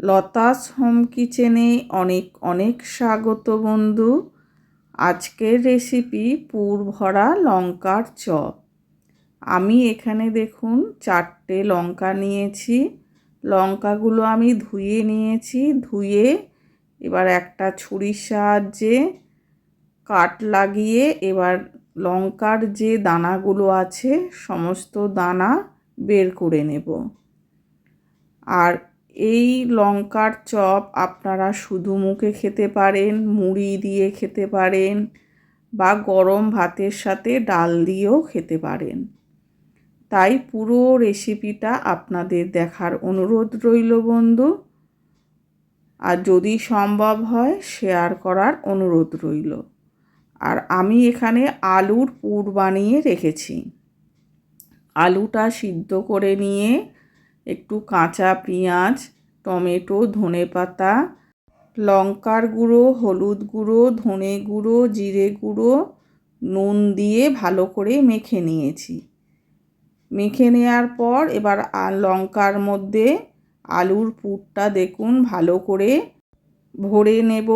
Lata's home কিচেনে অনেক অনেক স্বাগত বন্ধু। আজকের রেসিপি পুর ভরা লঙ্কার চপ। আমি এখানে দেখুন চারটে লঙ্কা নিয়েছি। লঙ্কাগুলো আমি ধুয়ে নিয়েছি, ধুয়ে এবার একটা ছুরির সাহায্যে কাট লাগিয়ে এবার লঙ্কার যে দানাগুলো আছে, সমস্ত দানা বের করে নেব। আর এই লঙ্কার চপ আপনারা শুধু মুখে খেতে পারেন, মুড়ি দিয়ে খেতে পারেন বা গরম ভাতের সাথে ডাল দিয়েও খেতে পারেন। তাই পুরো রেসিপিটা আপনাদের দেখার অনুরোধ রইল বন্ধু। আর যদি সম্ভব হয়, শেয়ার করার অনুরোধ রইল। আর আমি এখানে আলুর পুর বানিয়ে রেখেছি। আলুটা সিদ্ধ করে নিয়ে একটু কাঁচা পেঁয়াজ, টমেটো, ধনে পাতা, লঙ্কার গুঁড়ো, হলুদ গুঁড়ো, ধনে গুঁড়ো, জিরে গুঁড়ো, নুন দিয়ে ভালো করে মেখে নিয়েছি। মেখে নেওয়ার পর এবার লঙ্কার মধ্যে আলুর পুরটা দেখুন ভালো করে ভরে নেব।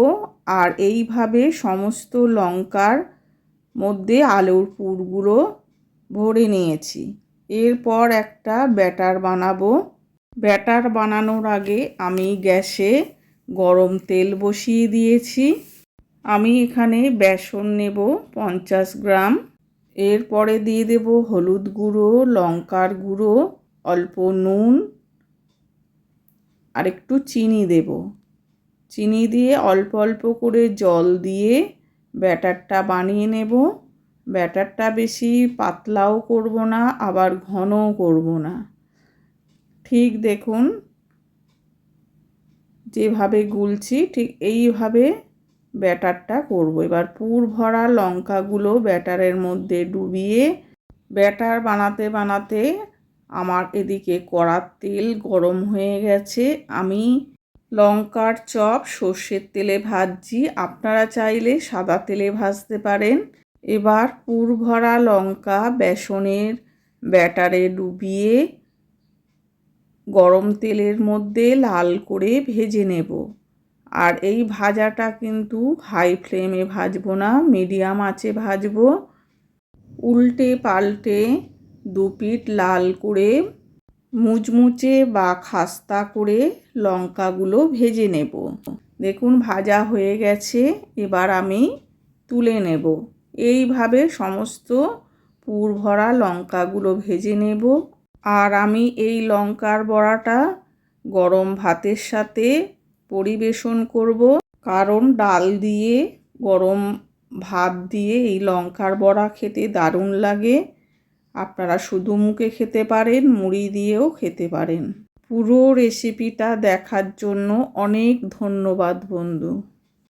আর এইভাবে সমস্ত লঙ্কার মধ্যে আলুর পুরগুলো ভরে নিয়েছি। এরপর একটা ব্যাটার বানাবো। ব্যাটার বানানোর আগে আমি গ্যাসে গরম তেল বসিয়ে দিয়েছি। আমি এখানে বেসন নেব পঞ্চাশ গ্রাম। এরপরে দিয়ে দেব হলুদ গুঁড়ো, লঙ্কার গুঁড়ো, অল্প নুন, আর একটু চিনি দেব। চিনি দিয়ে অল্প অল্প করে জল দিয়ে ব্যাটারটা বানিয়ে নেব। ব্যাটারটা বেশি পাতলাও করব না, আবার ঘনও করব না। ঠিক দেখুন, যেভাবে গুলছি, ঠিক এইভাবে ব্যাটারটা করব। এবার পুর ভরা লঙ্কাগুলো ব্যাটারের মধ্যে ডুবিয়ে, ব্যাটার বানাতে বানাতে আমার এদিকে কড়ার তেল গরম হয়ে গেছে। আমি লঙ্কার চপ সর্ষের তেলে ভাজছি। আপনারা চাইলে সাদা তেলে ভাজতে পারেন। এবার পুর ভরা লঙ্কা বেসনের ব্যাটারে ডুবিয়ে গরম তেলের মধ্যে লাল করে ভেজে নেব। আর এই ভাজাটা কিন্তু হাই ফ্লেমে ভাজবো না মিডিয়াম আঁচে ভাজবো। উল্টে পাল্টে দু পিঠ লাল করে মুচমুচে বা খাস্তা করে লঙ্কাগুলো ভেজে নেব। দেখুন, ভাজা হয়ে গেছে। এবার আমি তুলে নেব। এইভাবে সমস্ত পুর ভরা লঙ্কাগুলো ভেজে নেব। আর আমি এই লঙ্কার বড়াটা গরম ভাতের সাথে পরিবেশন করব। কারণ ডাল দিয়ে, গরম ভাত দিয়ে এই লঙ্কার বড়া খেতে দারুণ লাগে। আপনারা শুধু মুখে খেতে পারেন, মুড়ি দিয়েও খেতে পারেন। পুরো রেসিপিটা দেখার জন্য অনেক ধন্যবাদ বন্ধু।